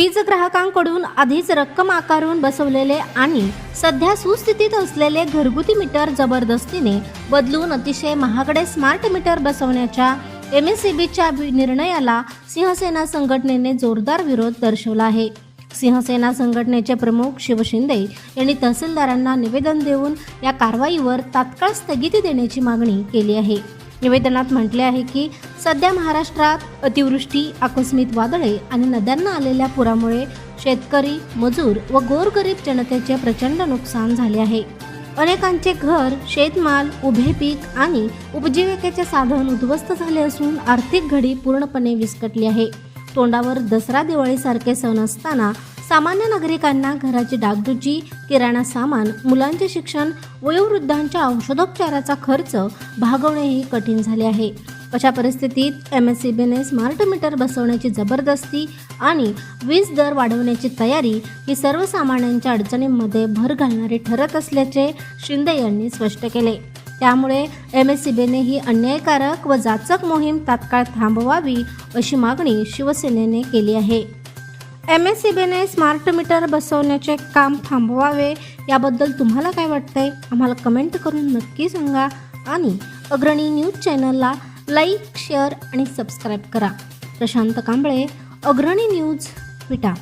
वीज ग्राहकांकडून आधीच रक्कम आकारून बसवलेले आणि सध्या सुस्थितीत असलेले घरगुती मीटर जबरदस्तीने बदलून अतिशय महागडे स्मार्ट मीटर बसवण्याच्या एम एस सी बीच्या निर्णयाला सिंहसेना संघटनेने जोरदार विरोध दर्शवला आहे. सिंहसेना संघटनेचे प्रमुख शिव शिंदे यांनी तहसीलदारांना निवेदन देऊन या कारवाईवर तात्काळ स्थगिती देण्याची मागणी केली आहे. निवेदनात म्हटले आहे की सध्या महाराष्ट्रात अतिवृष्टी आकस्मिक वादळे आणि नद्यांना आलेल्या पुरामुळे शेतकरी मजूर व गोरगरीब जनतेचे प्रचंड नुकसान झाले आहे. अनेकांचे घर शेतमाल उभे पीक आणि उपजीविकेचे साधन उद्ध्वस्त झाले असून आर्थिक घडी पूर्णपणे विस्कटली आहे. तोंडावर दसरा दिवाळीसारखे सण असताना सामान्य नागरिकांना घराची डागडुजी किराणा सामान मुलांचे शिक्षण वयोवृद्धांच्या औषधोपचाराचा खर्च भागवणेही कठीण झाले आहे. अशा परिस्थितीत एम एस सी बीने स्मार्ट मीटर बसवण्याची जबरदस्ती आणि वीज दर वाढवण्याची तयारी ही सर्वसामान्यांच्या अडचणींमध्ये भर घालणारी ठरत असल्याचे शिंदे यांनी स्पष्ट केले. त्यामुळे एम एस सी बीने ही अन्यायकारक व जाचक मोहीम तात्काळ थांबवावी अशी मागणी शिवसेनेने केली आहे. एम एस सी बीने स्मार्ट मीटर बसवण्याचे काम थांबवावे याबद्दल तुम्हाला काय वाटतंय? आम्हाला कमेंट करून नक्की सांगा आणि अग्रणी न्यूज चॅनलला लाईक शेअर आणि सबस्क्राईब करा. प्रशांत कांबळे अग्रणी न्यूज विटा.